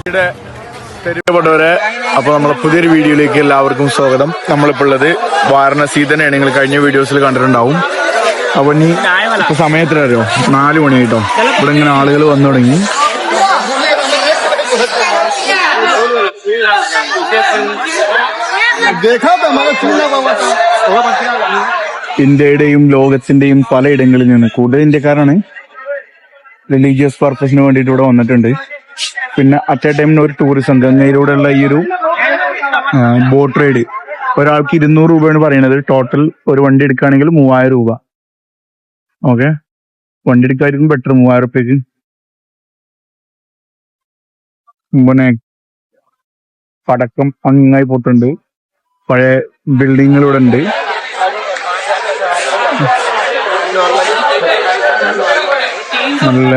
ഇവിടെ തെരുവപ്പെട്ടവരെ അപ്പോൾ നമ്മളെ പുതിയൊരു വീഡിയോയിലേക്ക് എല്ലാവർക്കും സ്വാഗതം. നമ്മളിപ്പോൾ ഉള്ളത് വാരണസി തന്നെയാണ്. നിങ്ങൾ കഴിഞ്ഞ വീഡിയോസിൽ കണ്ടിട്ടുണ്ടാവും. അപ്പോൾ ഇനി ഇപ്പോൾ സമയത്തിലറിയോ നാല് മണി കേട്ടോ. ഇവിടെ ഇങ്ങനെ ആളുകൾ വന്നു തുടങ്ങി. ഇന്ത്യയുടെയും ലോകത്തിന്റെയും പലയിടങ്ങളിൽ നിന്ന് കൂടുതൽ ഇന്ത്യക്കാരാണ്. റിലീജിയസ് പർപ്പസിന് വേണ്ടിയിട്ട് ഇവിടെ വന്നിട്ടുണ്ട്. പിന്നെ അറ്റ് എ ടൈമിന് ഒരു ടൂറിസം ഗംഗയിലൂടെയുള്ള ഈ ഒരു ബോട്ട് റൈഡ് ഒരാൾക്ക് ഇരുന്നൂറ് രൂപയാണ് പറയുന്നത് ടോട്ടൽ ഒരു വണ്ടി എടുക്കുകയാണെങ്കിൽ മൂവായിരം രൂപ. ഓക്കെ വണ്ടി എടുക്കായിരിക്കും ബെറ്റർ മൂവായിരം റുപ്യക്ക്. പിന്നെ പടക്കം അങ്ങായി പോട്ടുണ്ട് പഴയ ബിൽഡിങ്ങിലൂടെ ഉണ്ട്. നല്ല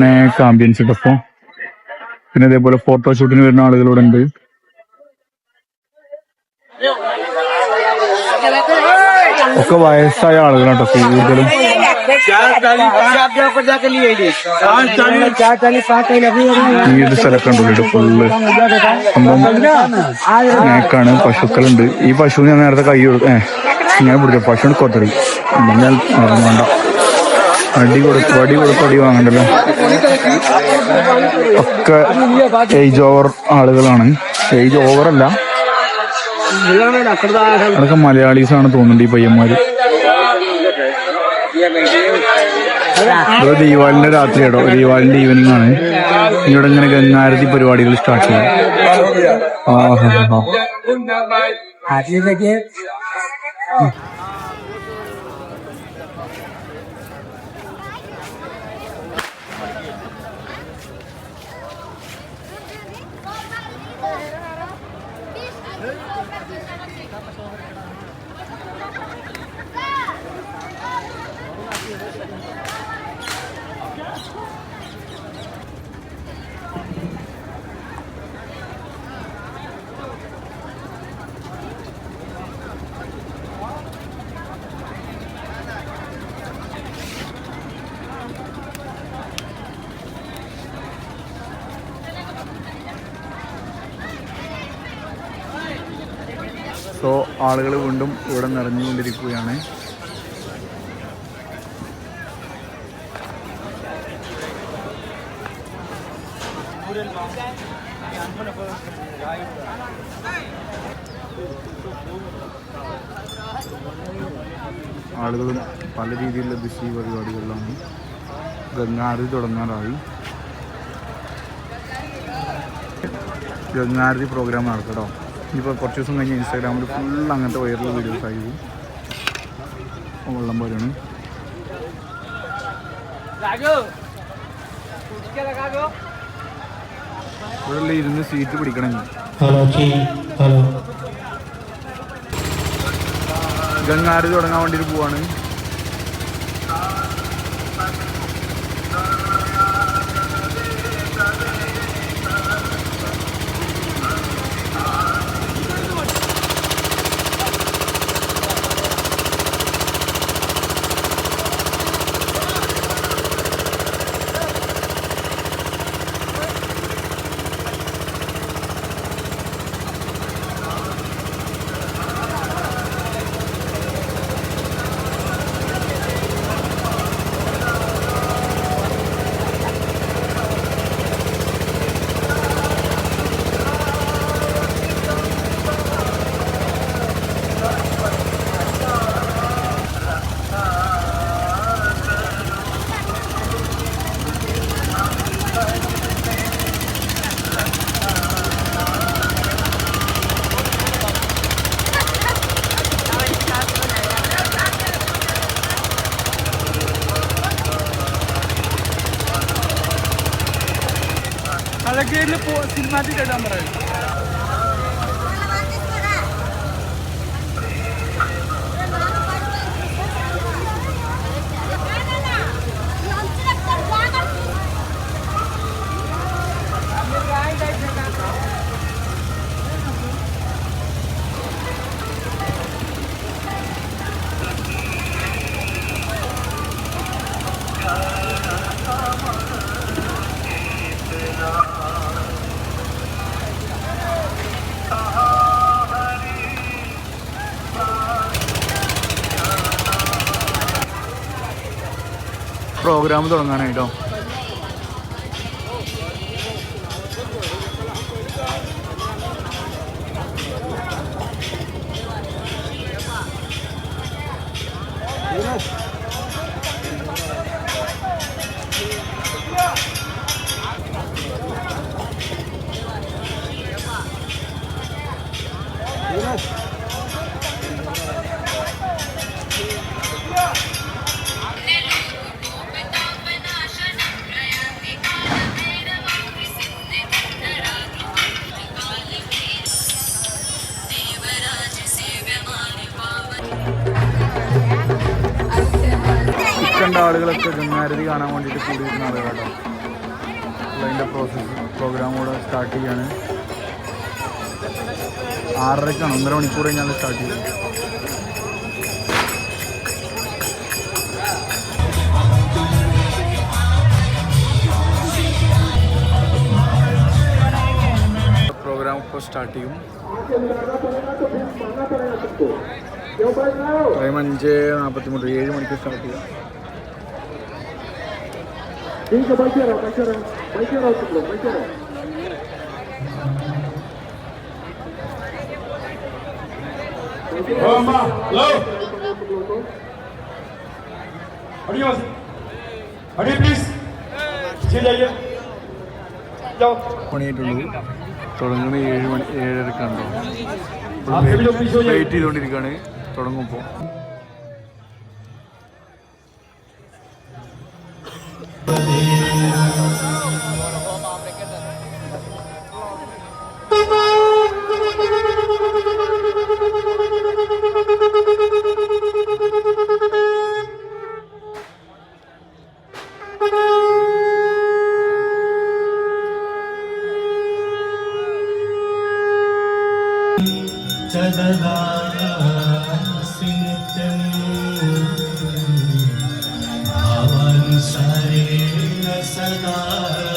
നേക്ക് ആംബിയൻസ് ഇട്ടപ്പോ പിന്നെ ഇതേപോലെ ഫോട്ടോഷൂട്ടിന് വരുന്ന ആളുകളോട് ഉണ്ട്. ഒക്കെ വയസ്സായ ആളുകളാട്ടോ കൂടുതലും. ഈ ഒരു സ്ഥലമൊക്കെ ഉണ്ട് ഫുള്ള് നേക്കാണ് പശുക്കളുണ്ട്. ഈ പശു ഞാൻ നേരത്തെ കൈ കൊടുക്കും ഏഹ് ഞാൻ പിടിക്കാം പശുവിന് കൊത്തറി ഞാൻ വേണ്ട അടി കൊടുത്ത് അടി കൊടുത്ത് അടി വാങ്ങണ്ടല്ലോ. ഒക്കെ ഏജ് ഓവർ ആളുകളാണ്. ഏജ് ഓവർ അല്ല. അതൊക്കെ മലയാളീസ് ആണ് തോന്നുന്നുണ്ട് ഈ പയ്യന്മാര്. ഇത് ദീപാവലിന്റെ രാത്രിയാടോ ദീപാവലിന്റെ ഈവനിങ് ആണ്. ഇവിടെ ഇങ്ങനെ ഗംഗാരതി പരിപാടികൾ സ്റ്റാർട്ട് ചെയ്യും. ആഹാ സോ ആളുകൾ വീണ്ടും ഇവിടെ നിറഞ്ഞുകൊണ്ടിരിക്കുകയാണ്. ആളുകളും പല രീതിയിലുള്ള ബിസി പരിപാടികളിലാണ്. ഗംഗാരതി തുടങ്ങാറായി. ഗംഗാരതി പ്രോഗ്രാം നടക്കട്ടോ. ഇനിയിപ്പോൾ കുറച്ച് ദിവസം കഴിഞ്ഞ് ഇൻസ്റ്റാഗ്രാമിൽ ഫുൾ അങ്ങനത്തെ വൈറൽ വീഡിയോസ് ആയി പോകും. വെള്ളം പോലെയാണ്. ഇവിടെ ഇരുന്ന് സീറ്റ് പിടിക്കണമെങ്കിൽ ഹലോ ചീ ഹലോ ഗംഗാരതി തുടങ്ങാൻ വേണ്ടിയിട്ട് പോവാണ്. പ്രോഗ്രാം തുടങ്ങാനായിട്ടോ കണ്ട കാണാൻ വേണ്ടിയിട്ട് കൂടിയിരുന്ന അപ്പോൾ അതിന്റെ പ്രോസസ്സ് പ്രോഗ്രാം കൂടെ സ്റ്റാർട്ട് ചെയ്യാണ്. ആറരക്കാണ് ഒന്നര മണിക്കൂർ കഴിഞ്ഞാൽ സ്റ്റാർട്ട് ചെയ്യുന്നത് സ്റ്റാർട്ട് ചെയ്യും. ടൈം അഞ്ച് നാൽപ്പത്തി ഏഴ് മണിക്ക് സ്റ്റാർട്ട് ചെയ്യാം. നീക്ക് ബൈക്കേറോ ബൈക്കേറോ ബൈക്കേറോ വെച്ചിട്ടുള്ളൂ ബൈക്കേറോ പണിയായിട്ടുള്ളൂ തുടങ്ങുന്നത് ഏഴ് മണി ഏഴരക്കാണ്ടോ വെയിറ്റ് ചെയ്തുകൊണ്ടിരിക്കുകയാണ് തുടങ്ങുമ്പോൾ सदा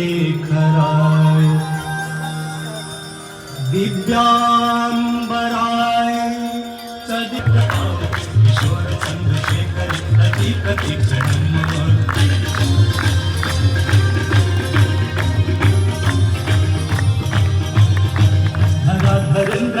चन्द्रशेखराय दिव्याम्बराय च दिव्यश्वर चन्द्रशेखर अतिप्रतिक्षणम् धराधरेन्द्र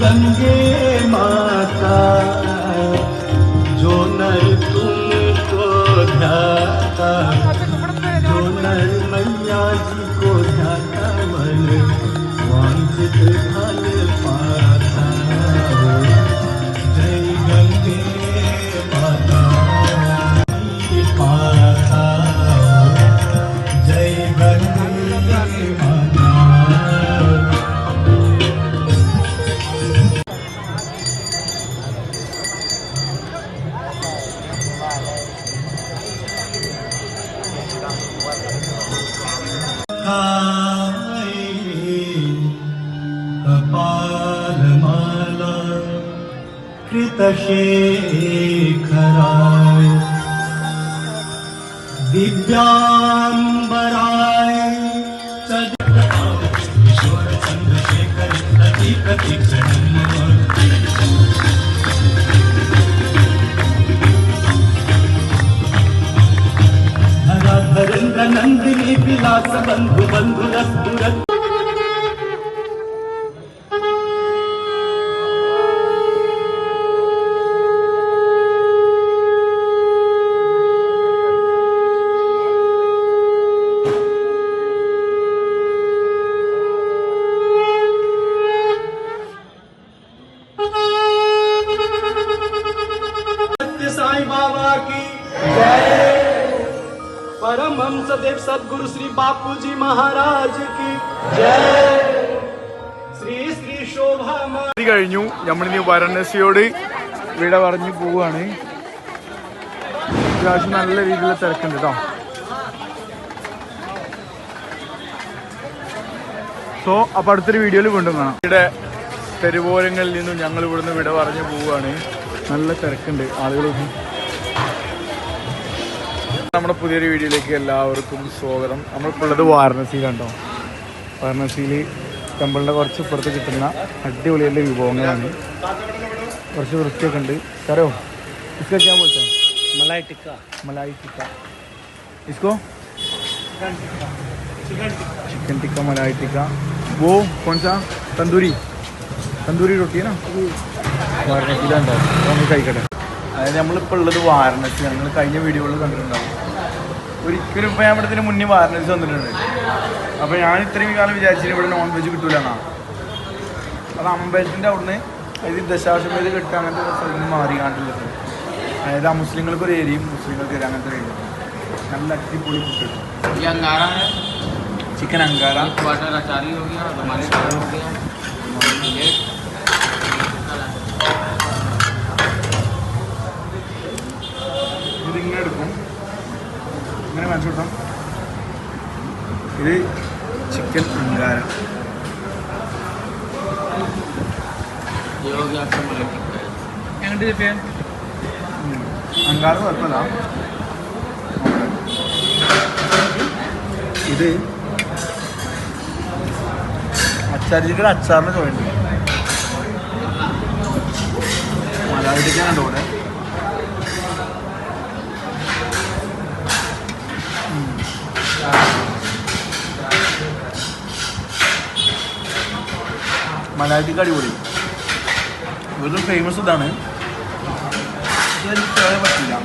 गंगे माता വാരണസിയോട് വിട പറഞ്ഞു പോവുകയാണ്. അത്യാവശ്യം നല്ല രീതിയിൽ തിരക്കുണ്ട് കേട്ടോ സോ അപ്പൊ അടുത്തൊരു വീഡിയോയിൽ വീണ്ടും കാണാം. ഇവിടെ തെരുവോരങ്ങളിൽ നിന്നും ഞങ്ങൾ ഇവിടുന്ന് വിട പറഞ്ഞു പോവുകയാണ്. നല്ല തിരക്കുണ്ട് ആളുകൾ നമ്മുടെ പുതിയൊരു വീഡിയോയിലേക്ക് എല്ലാവർക്കും സ്വാഗതം. നമ്മളിപ്പോൾ ഉള്ളത് വാരണസിയിലാണ്? കേട്ടോ വാരണസിയിൽ ടെമ്പിളിന്റെ കുറച്ച് ഇപ്പുറത്ത് കിട്ടുന്ന അടിപൊളിയുള്ള വിഭവങ്ങളാണ്. കുറച്ച് വൃത്തിയൊക്കെ ഉണ്ട് കരോ इसका क्या बोलते हैं मलाई टिक्का मलाई टिक्का इसको चिकन टिक्का मलाई टिक्का वो कौन सा तंदूरी തന്തൂരി റൊട്ടി വാരണസിയിലുണ്ടാവും നമ്മൾ കഴിക്കട്ടെ അതായത് നമ്മളിപ്പോൾ ഉള്ളത് വാരണസിയാണ് നിങ്ങൾ കഴിഞ്ഞ വീഡിയോകളിൽ കണ്ടിട്ടുണ്ടാവും ഒരിക്കലും ഇപ്പോൾ ഞാൻ ഇവിടെ ഇതിന് മുന്നേ വാരണസി വന്നിട്ടുണ്ട് അപ്പോൾ ഞാൻ ഇത്രയും കാലം വിചാരിച്ചിട്ട് ഇവിടെ നോൺ വെജ് കിട്ടൂലെന്നാ അത് അമ്പലത്തിൻ്റെ അവിടുന്ന് അതായത് ദശാശ്വമേധ കെട്ട് അങ്ങനത്തെ സ്ഥലത്ത് മാറി കാണില്ല അതായത് ആ മുസ്ലിങ്ങൾക്ക് ഒരു ഏരിയയും മുസ്ലിങ്ങൾക്ക് ഏരിയ അങ്ങനത്തെ ഏരിയ നല്ല അടിപൊളി ഫുഡ് കിട്ടും. ചിക്കൻ അങ്കാര. ഇതിങ്ങനെ എടുക്കും. ഇങ്ങനെ മനസ്സിലാക്കാം ഇത് ചിക്കൻ അങ്കാരം. എങ്ങോട്ട് ഇത് അച്ചാരിക്ക് അച്ചാറിന് ചോദിണ്ട് മലയാളിക്കാനുണ്ട് മലയാളിക്ക് അടിപൊളി. ഇവരുടെ ഫേമസ് ഇതാണ്. പറ്റില്ല.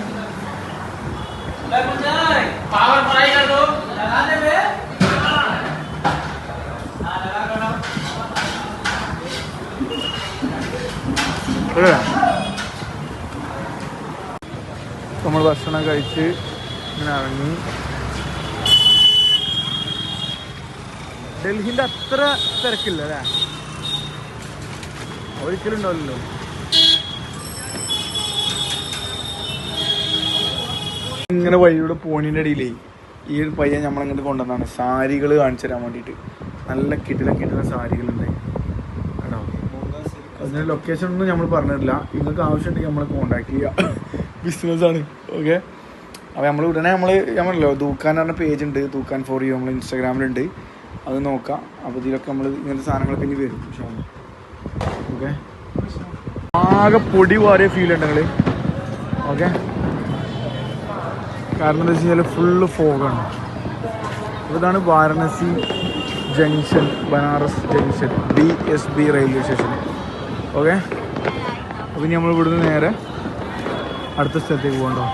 നമ്മൾ ഭക്ഷണം കഴിച്ച് ഇങ്ങനെ ഇറങ്ങി. ഡൽഹിന്റെ അത്ര തിരക്കില്ല അല്ലേ? ഒരിക്കലും ഉണ്ടാവില്ലല്ലോ ഇങ്ങനെ വഴിയുടെ പോണിന്റെ ഇടയിലേ ഈ ഒരു പയ്യൻ നമ്മളങ്ങോട്ട് കൊണ്ടുവന്നാണ് സാരികൾ കാണിച്ചു തരാൻ വേണ്ടിയിട്ട് നല്ല കിട്ടില കിട്ടുന്ന സാരികളുണ്ട്. കേട്ടോ അതിന്റെ ലൊക്കേഷൻ ഒന്നും നമ്മൾ പറഞ്ഞിട്ടില്ല. നിങ്ങൾക്ക് ആവശ്യമുണ്ടെങ്കിൽ നമ്മളെ കോൺടാക്ട് ചെയ്യുക ബിസിനസ്സാണ് ഓക്കെ അപ്പോൾ നമ്മൾ ഉടനെ നമ്മൾ നമ്മളല്ലോ തൂക്കാൻ പറഞ്ഞ പേജ് ഉണ്ട്. തൂക്കാൻ ഫോർ യു നമ്മൾ ഇൻസ്റ്റാഗ്രാമിലുണ്ട് അത് നോക്കാം. അപ്പോൾ ഇതിലൊക്കെ നമ്മൾ ഇങ്ങനത്തെ സാധനങ്ങളൊക്കെ ഇനി വരും. ഓക്കെ ആകെ പൊടി വാരിയ ഫീൽ ഉണ്ട് നിങ്ങൾ ഓക്കെ കാരണം എന്താ വെച്ച് കഴിഞ്ഞാൽ ഫുള്ള് ഫോഗാണ് ഇതാണ് Varanasi junction Banaras junction B S B railway station okay അപ്പം ഇനി നമ്മൾ ഇവിടുന്ന് നേരെ അടുത്ത സ്ഥലത്തേക്ക് പോകണ്ടോ